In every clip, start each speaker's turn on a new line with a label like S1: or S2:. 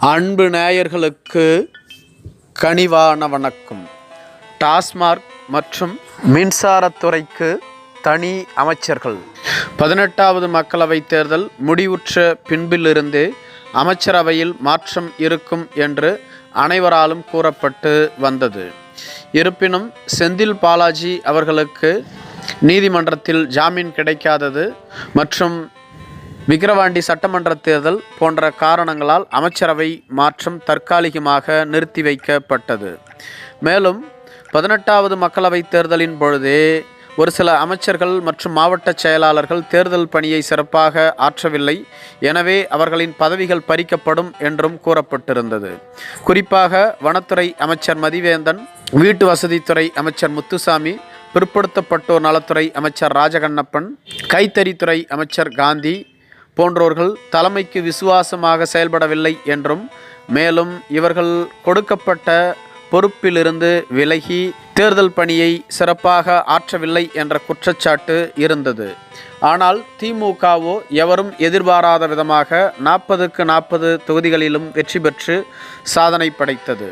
S1: அன்பு நேயர்களுக்கு கனிவான வணக்கம். டாஸ்மார்க் மற்றும் மின்சாரத்துறைக்கு தனி அமைச்சர்கள். பதினெட்டாவது மக்களவைத் தேர்தல் முடிவுற்ற பின்பிலிருந்தே அமைச்சரவையில் மாற்றம் இருக்கும் என்று அனைவராலும் கூறப்பட்டு வந்தது. இருப்பினும் செந்தில் பாலாஜி அவர்களுக்கு நீதிமன்றத்தில் ஜாமீன் கிடைக்காதது மற்றும் விக்கிரவாண்டி சட்டமன்ற தேர்தல் போன்ற காரணங்களால் அமைச்சரவை மாற்றம் தற்காலிகமாக நிறுத்தி வைக்கப்பட்டது. மேலும் பதினெட்டாவது மக்களவைத் தேர்தலின் பொழுதே ஒரு சில அமைச்சர்கள் மற்றும் மாவட்ட செயலாளர்கள் தேர்தல் பணியை சிறப்பாக ஆற்றவில்லை. எனவே அவர்களின் பதவிகள் பறிக்கப்படும் என்றும் கூறப்பட்டிருந்தது. குறிப்பாக வனத்துறை அமைச்சர் மதிவேந்தன் வீட்டு வசதித்துறை அமைச்சர் முத்துசாமி பிற்படுத்தப்பட்டோர் நலத்துறை அமைச்சர் ராஜகண்ணப்பன் கைத்தறித்துறை அமைச்சர் காந்தி போன்றோர்கள் தலைமைக்கு விசுவாசமாக செயல்படவில்லை என்றும் மேலும் இவர்கள் கொடுக்கப்பட்ட பொறுப்பிலிருந்து விலகி தேர்தல் பணியை சிறப்பாக ஆற்றவில்லை என்ற குற்றச்சாட்டு இருந்தது. ஆனால் திமுகவோ எவரும் எதிர்பாராத விதமாக நாற்பதுக்கு நாற்பது தொகுதிகளிலும் வெற்றி பெற்று சாதனை படைத்தது.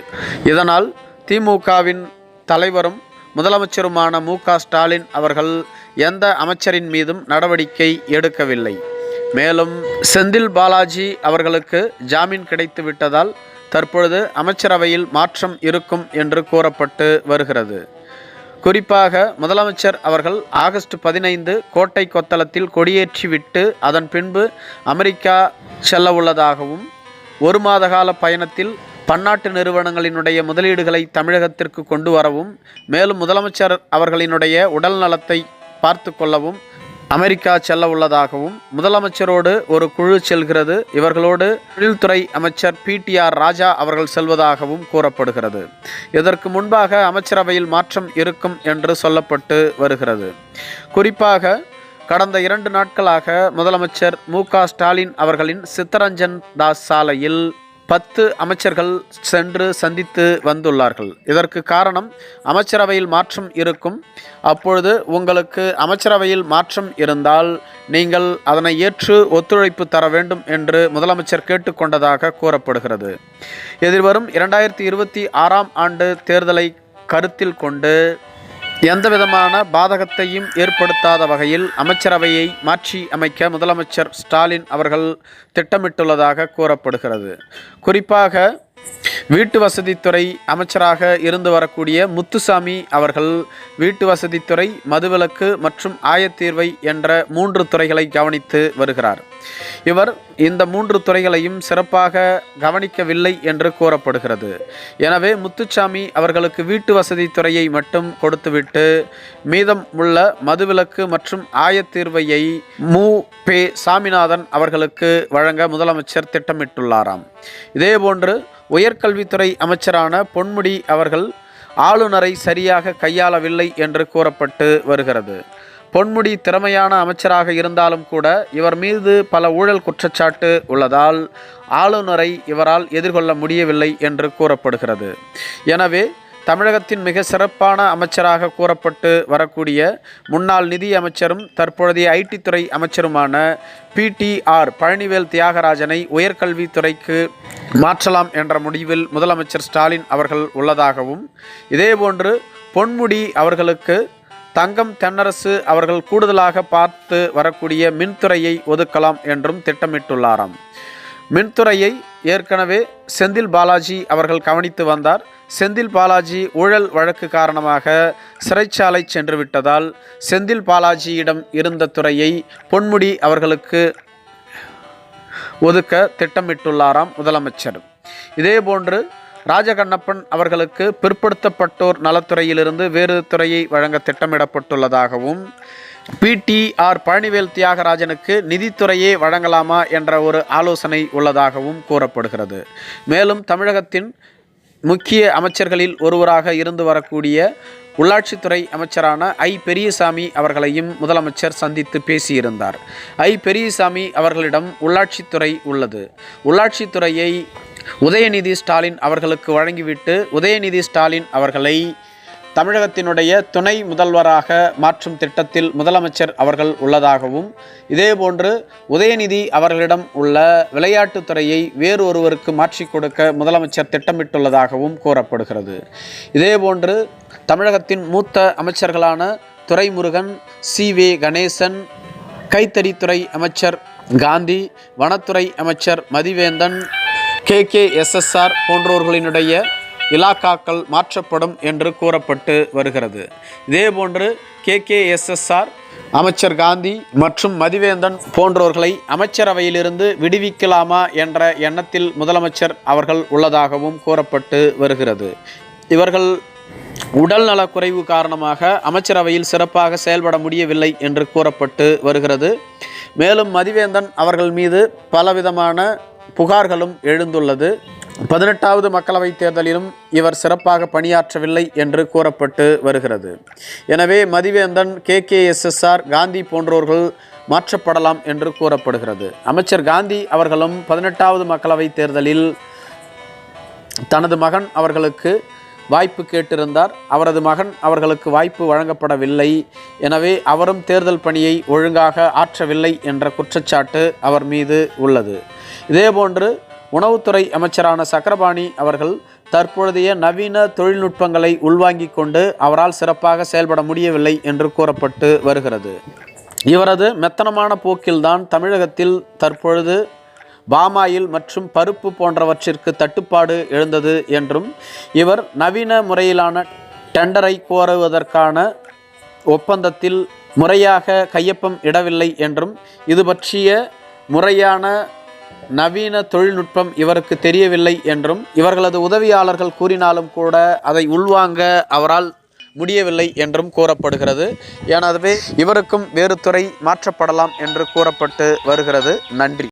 S1: இதனால் திமுகவின் தலைவரும் முதலமைச்சருமான மு க ஸ்டாலின் அவர்கள் எந்த அமைச்சரின் மீதும் நடவடிக்கை எடுக்கவில்லை. மேலும் செந்தில் பாலாஜி அவர்களுக்கு ஜாமீன் கிடைத்து விட்டதால் தற்பொழுது அமைச்சரவையில் மாற்றம் இருக்கும் என்று கூறப்பட்டு வருகிறது. குறிப்பாக முதலமைச்சர் அவர்கள் ஆகஸ்ட் பதினைந்து கோட்டை கொத்தளத்தில் கொடியேற்றிவிட்டு அதன் பின்பு அமெரிக்கா செல்ல உள்ளதாகவும் ஒரு மாத கால பயணத்தில் பன்னாட்டு நிறுவனங்களினுடைய முதலீடுகளை தமிழகத்திற்கு கொண்டு வரவும் மேலும் முதலமைச்சர் அவர்களினுடைய உடல் நலத்தை பார்த்து கொள்ளவும் அமெரிக்கா செல்ல உள்ளதாகவும் முதலமைச்சரோடு ஒரு குழு செல்கிறது. இவர்களோடு தொழில்துறை அமைச்சர் பிடிஆர் ராஜா அவர்கள் செல்வதாகவும் கூறப்படுகிறது. இதற்கு முன்பாக அமைச்சரவையில் மாற்றம் இருக்கும் என்று சொல்லப்பட்டு வருகிறது. குறிப்பாக கடந்த இரண்டு நாட்களாக முதலமைச்சர் மு க ஸ்டாலின் அவர்களின் சித்தரஞ்சன் தாஸ் சாலையில் பத்து அமைச்சர்கள் சென்று சந்தித்து வந்துள்ளார்கள். இதற்கு காரணம் அமைச்சரவையில் மாற்றம் இருக்கும். அப்பொழுது உங்களுக்கு அமைச்சரவையில் மாற்றம் இருந்தால் நீங்கள் அதனை ஏற்று ஒத்துழைப்பு தர வேண்டும் என்று முதலமைச்சர் கேட்டுக்கொண்டதாக கூறப்படுகிறது. எதிர்வரும் இரண்டாயிரத்தி இருபத்தி ஆறாம் ஆண்டு தேர்தலை கருத்தில் கொண்டு எந்தவிதமான பாதகத்தையும் ஏற்படுத்தாத வகையில் அமைச்சரவையை மாற்றி அமைக்க முதலமைச்சர் ஸ்டாலின் அவர்கள் திட்டமிட்டுள்ளதாக கூறப்படுகிறது. குறிப்பாக வீட்டு வசதித்துறை அமைச்சராக இருந்து வரக்கூடிய முத்துசாமி அவர்கள் வீட்டு வசதித்துறை மதுவிலக்கு மற்றும் ஆயத்தீர்வை என்ற மூன்று துறைகளை கவனித்து வருகிறார். இவர் இந்த மூன்று துறைகளையும் சிறப்பாக கவனிக்கவில்லை என்று கூறப்படுகிறது. எனவே முத்துச்சாமி அவர்களுக்கு வீட்டு வசதித்துறையை மட்டும் கொடுத்துவிட்டு மீதம் உள்ள மதுவிலக்கு மற்றும் ஆயத்தீர்வையை மு. பே. சாமிநாதன் அவர்களுக்கு வழங்க முதலமைச்சர் திட்டமிட்டுள்ளாராம். இதேபோன்று உயர்கல்வித்துறை அமைச்சரான பொன்முடி அவர்கள் ஆளுநரை சரியாக கையாளவில்லை என்று கூறப்பட்டு வருகிறது. பொன்முடி திறமையான அமைச்சராக இருந்தாலும் கூட இவர் மீது பல ஊழல் குற்றச்சாட்டு உள்ளதால் ஆளுநரை இவரால் எதிர்கொள்ள முடியவில்லை என்று கூறப்படுகிறது. எனவே தமிழகத்தின் மிக சிறப்பான அமைச்சராக கூறப்பட்டு வரக்கூடிய முன்னாள் நிதி அமைச்சரும் தற்பொழுதைய ஐடி துறை அமைச்சருமான பிடிஆர் பழனிவேல் தியாகராஜனை உயர்கல்வித்துறைக்கு மாற்றலாம் என்ற முடிவில் முதலமைச்சர் ஸ்டாலின் அவர்கள் உள்ளதாகவும் இதேபோன்று பொன்முடி அவர்களுக்கு தங்கம் தென்னரசு அவர்கள் கூடுதலாக பார்த்து வரக்கூடிய மின்துறையை ஒதுக்கலாம் என்றும் திட்டமிட்டுள்ளாராம். மின்துறையை ஏற்கனவே செந்தில் பாலாஜி அவர்கள் கவனித்து வந்தார். செந்தில் பாலாஜி ஊழல் வழக்கு காரணமாக சிறைச்சாலை சென்று விட்டதால் செந்தில் பாலாஜியிடம் இருந்த துறையை பொன்முடி அவர்களுக்கு ஒதுக்க திட்டமிட்டுள்ளாராம் முதலமைச்சர். இதேபோன்று ராஜகண்ணப்பன் அவர்களுக்கு பிற்படுத்தப்பட்டோர் நலத்துறையிலிருந்து வேறு துறையை வழங்க திட்டமிடப்பட்டுள்ளதாகவும் பிடிஆர் பழனிவேல் தியாகராஜனுக்கு நிதித்துறையே வழங்கலாமா என்ற ஒரு ஆலோசனை உள்ளதாகவும் கூறப்படுகிறது. மேலும் தமிழகத்தின் முக்கிய அமைச்சர்களில் ஒருவராக இருந்து வரக்கூடிய உள்ளாட்சித்துறை அமைச்சரான ஐ. பெரியசாமி அவர்களையும் முதலமைச்சர் சந்தித்து பேசியிருந்தார். ஐ. பெரியசாமி அவர்களிடம் உள்ளாட்சித்துறை உள்ளது. உள்ளாட்சித்துறையை உதயநிதி ஸ்டாலின் அவர்களுக்கு வழங்கிவிட்டு உதயநிதி ஸ்டாலின் அவர்களை தமிழகத்தினுடைய துணை முதல்வராக மாற்றும் திட்டத்தில் முதலமைச்சர் அவர்கள் உள்ளதாகவும் இதேபோன்று உதயநிதி அவர்களிடம் உள்ள விளையாட்டுத்துறையை வேறு ஒருவருக்கு மாற்றிக் கொடுக்க முதலமைச்சர் திட்டமிட்டுள்ளதாகவும் கூறப்படுகிறது. இதேபோன்று தமிழகத்தின் மூத்த அமைச்சர்களான துரைமுருகன் சி. வே. கணேசன் கைத்தறித்துறை அமைச்சர் காந்தி வனத்துறை அமைச்சர் மதிவேந்தன் கே. கே. எஸ்எஸ்ஆர் போன்றோர்களினுடைய இலாக்காக்கள் மாற்றப்படும் என்று கூறப்பட்டு வருகிறது. இதேபோன்று கே கே எஸ்எஸ்ஆர் அமைச்சர் காந்தி மற்றும் மதிவேந்தன் போன்றோர்களை அமைச்சரவையிலிருந்து விடுவிக்கலாமா என்ற எண்ணத்தில் முதலமைச்சர் அவர்கள் உள்ளதாகவும் கூறப்பட்டு வருகிறது. இவர்கள் உடல் நலக்குறைவு காரணமாக அமைச்சரவையில் சிறப்பாக செயல்பட முடியவில்லை என்று கூறப்பட்டு வருகிறது. மேலும் மதிவேந்தன் அவர்கள் மீது பலவிதமான புகார்களும் எழுந்துள்ளது. பதினெட்டாவது மக்களவைத் தேர்தலிலும் இவர் சிறப்பாக பணியாற்றவில்லை என்று கூறப்பட்டு வருகிறது. எனவே Mathiventhan K K S SR Gandhi போன்றோர்கள் மாற்றப்படலாம் என்று கூறப்படுகிறது. அமைச்சர் காந்தி அவர்களும் பதினெட்டாவது மக்களவைத் தேர்தலில் தனது மகன் அவர்களுக்கு வாய்ப்பு கேட்டிருந்தார். அவரது மகன் அவர்களுக்கு வாய்ப்பு வழங்கப்படவில்லை. எனவே அவரும் தேர்தல் பணியை ஒழுங்காக ஆற்றவில்லை என்ற குற்றச்சாட்டு அவர் மீது உள்ளது. இதேபோன்று உணவுத்துறை அமைச்சரான சக்கரபாணி அவர்கள் தற்பொழுதைய நவீன தொழில்நுட்பங்களை உள்வாங்கிக் கொண்டு அவரால் சிறப்பாக செயல்பட முடியவில்லை என்று கூறப்பட்டு வருகிறது. இவரது மெத்தனமான போக்கில்தான் தமிழகத்தில் தற்பொழுது பாமாயில் மற்றும் பருப்பு போன்றவற்றிற்கு தட்டுப்பாடு எழுந்தது என்றும் இவர் நவீன முறையிலான டெண்டரை கோருவதற்கான ஒப்பந்தத்தில் முறையாக கையொப்பம் இடவில்லை என்றும் இது பற்றிய முறையான நவீன தொழில்நுட்பம் இவருக்கு தெரியவில்லை என்றும் இவர்களது உதவியாளர்கள் கூறினாலும் கூட அதை உள்வாங்க அவரால் முடியவில்லை என்றும் கூறப்படுகிறது. எனவே இவருக்கும் வேறு துறை மாற்றப்படலாம் என்று கூறப்பட்டு வருகிறது. நன்றி.